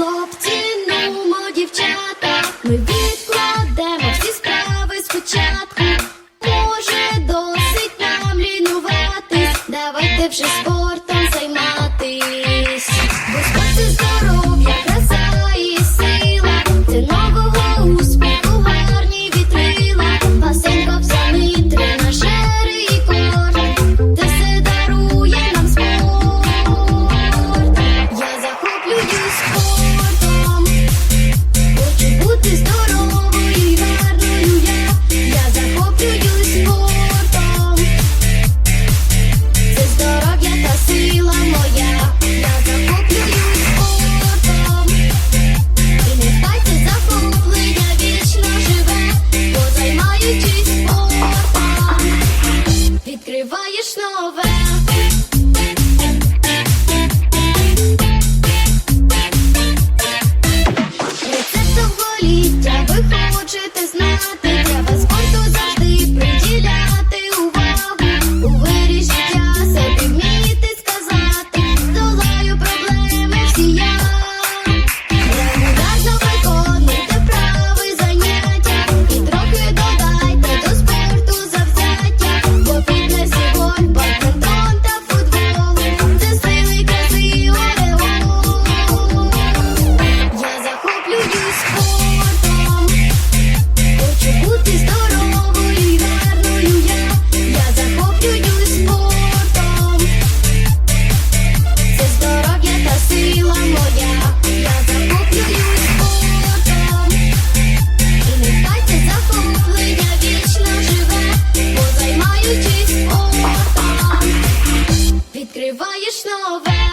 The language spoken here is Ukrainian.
хлопці, нумо, дівчата, ми відкладемо всі справи спочатку. Може, досить нам лінуватись, давайте вже спочатку. Відкриваєш нове.